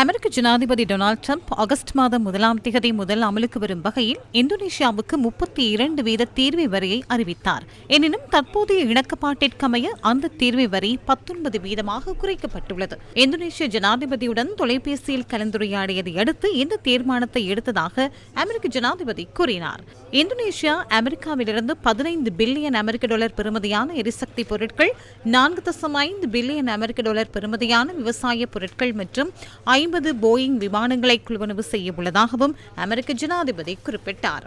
அமெரிக்க ஜனாதிபதி Donald Trump August மாதம் முதலாம் திகதி முதல் அமலுக்கு வரும் வகையில் இந்தோனேஷியாவுக்கு முப்பத்தி இரண்டு வீத தீர்வை வரியை அறிவித்தார். எனினும் தற்போதைய இணக்கப்பாட்டிற்கமைய அந்த தீர்வை வரி பத்தொன்பது வீதமாக குறைக்கப்பட்டுள்ளது. இந்தோனேஷிய ஜனாதிபதியுடன் தொலைபேசியில் கலந்துரையாடியதை அடுத்து இந்த தீர்மானத்தை எடுத்ததாக அமெரிக்க ஜனாதிபதி கூறினார். இந்தோனேஷியா அமெரிக்காவிலிருந்து பதினைந்து பில்லியன் அமெரிக்க டாலர் பெறுமதியான எரிசக்தி பொருட்கள் நான்கு தசம் ஐந்து பில்லியன் அமெரிக்க டாலர் பெறுமதியான விவசாய பொருட்கள் மற்றும் ஐம்பது போயிங் விமானங்களை குழுவனவு செய்ய உள்ளதாகவும் அமெரிக்க ஜனாதிபதி குறிப்பிட்டார்.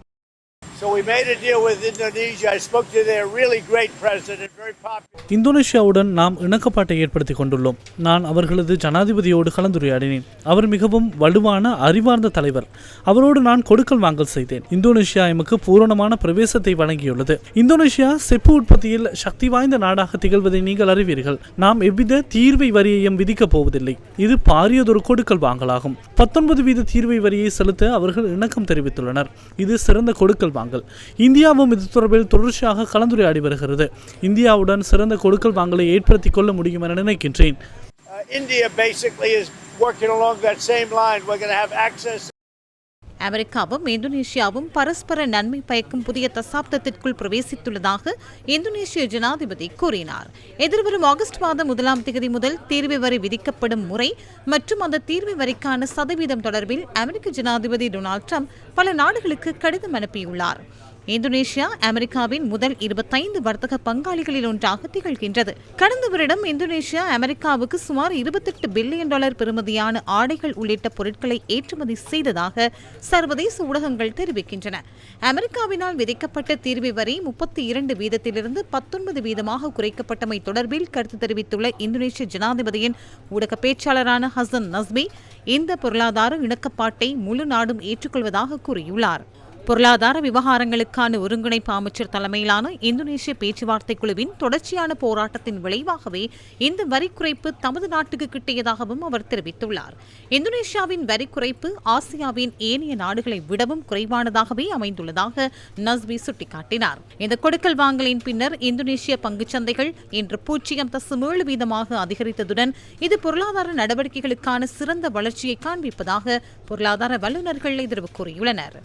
இந்தோனேஷியாவுடன் நாம் இணக்கப்பாட்டை ஏற்படுத்திக் கொண்டுள்ளோம். நான் அவர்களது ஜனாதிபதியோடு கலந்துரையாடினேன். அவர் மிகவும் வலுவான அறிவார்ந்த தலைவர். அவரோடு நான் கொடுக்கல் வாங்கல் செய்தேன். இந்தோனேஷியா எமக்கு பூரணமான பிரவேசத்தை வழங்கியுள்ளது. இந்தோனேஷியா செப்பு உற்பத்தியில் சக்தி வாய்ந்த நாடாக திகழ்வதை நீங்கள் அறிவீர்கள். நாம் எவ்வித தீர்வை வரியையும் விதிக்கப் போவதில்லை. இது பாரியதொரு கொடுக்கல் வாங்கலாகும். பத்தொன்பது வீத தீர்வை வரியை செலுத்த அவர்கள் இணக்கம் தெரிவித்துள்ளனர். இது சிறந்த கொடுக்கல் வாங்கல். இந்தியாவும் இது தொடர்பில் தொடர்ச்சியாக கலந்துரையாடி வருகிறது இந்தியாவுடன் சிறந்த கொடுக்கல் வாங்கலை ஏற்படுத்திக் கொள்ள முடியும் என நினைக்கின்றேன் uh, India basically is working along that same line. We're going to have access. அமெரிக்காவும் இந்தோனேஷியாவும் பரஸ்பர நன்மை பயக்கும் புதிய தசாப்தத்திற்குள் பிரவேசித்துள்ளதாக இந்தோனேஷிய ஜனாதிபதி கூறினார். எதிர்வரும் ஆகஸ்ட் மாதம் முதலாம் தேதி முதல் தீர்வு வரி விதிக்கப்படும் முறை மற்றும் அந்த தீர்வு வரிக்கான சதவீதம் தொடர்பில் அமெரிக்க ஜனாதிபதி டொனால்ட் ட்ரம்ப் பல நாடுகளுக்கு கடிதம் அனுப்பியுள்ளார். இந்தோனேஷியா அமெரிக்காவின் முதல் இருபத்தைந்து வர்த்தக பங்காளிகளில் ஒன்றாக திகழ்கின்றது. கடந்த வருடம் இந்தோனேஷியா அமெரிக்காவுக்கு சுமார் இருபத்தெட்டு பில்லியன் டாலர் பெறுமதியான ஆடைகள் உள்ளிட்ட பொருட்களை ஏற்றுமதி செய்ததாக சர்வதேச ஊடகங்கள் தெரிவிக்கின்றன. அமெரிக்காவினால் விதிக்கப்பட்ட தீர்வு வரை முப்பத்தி இரண்டு வீதத்திலிருந்து பத்தொன்பது வீதமாக குறைக்கப்பட்டமை தொடர்பில் கருத்து தெரிவித்துள்ள இந்தோனேஷிய ஜனாதிபதியின் ஊடக பேச்சாளரான ஹசன் நஸ்மி இந்த பொருளாதார இணக்கப்பாட்டை முழு நாடும் ஏற்றுக்கொள்வதாக கூறியுள்ளார். பொருளாதார விவகாரங்களுக்கான ஒருங்கிணைப்பு அமைச்சர் தலைமையிலான இந்தோனேஷிய பேச்சுவார்த்தை குழுவின் தொடர்ச்சியான போராட்டத்தின் விளைவாகவே இந்த வரி குறைப்பு தமது நாட்டுக்கு கிட்டியதாகவும் அவர் தெரிவித்துள்ளார். இந்தோனேஷியாவின் வரி குறைப்பு ஆசியாவின் ஏனைய நாடுகளை விடவும் குறைவானதாகவே அமைந்துள்ளதாக நஸ்வி சுட்டிக்காட்டினார். இந்த கொடுக்கல் வாங்கலின் பின்னர் இந்தோனேஷிய பங்குச்சந்தைகள் இன்று பூஜ்ஜியம் தசம் ஏழு வீதமாக அதிகரித்ததுடன் இது பொருளாதார நடவடிக்கைகளுக்கான சிறந்த வளர்ச்சியை காண்பிப்பதாக பொருளாதார வல்லுநர்கள் எதிர்வு கூறியுள்ளனர்.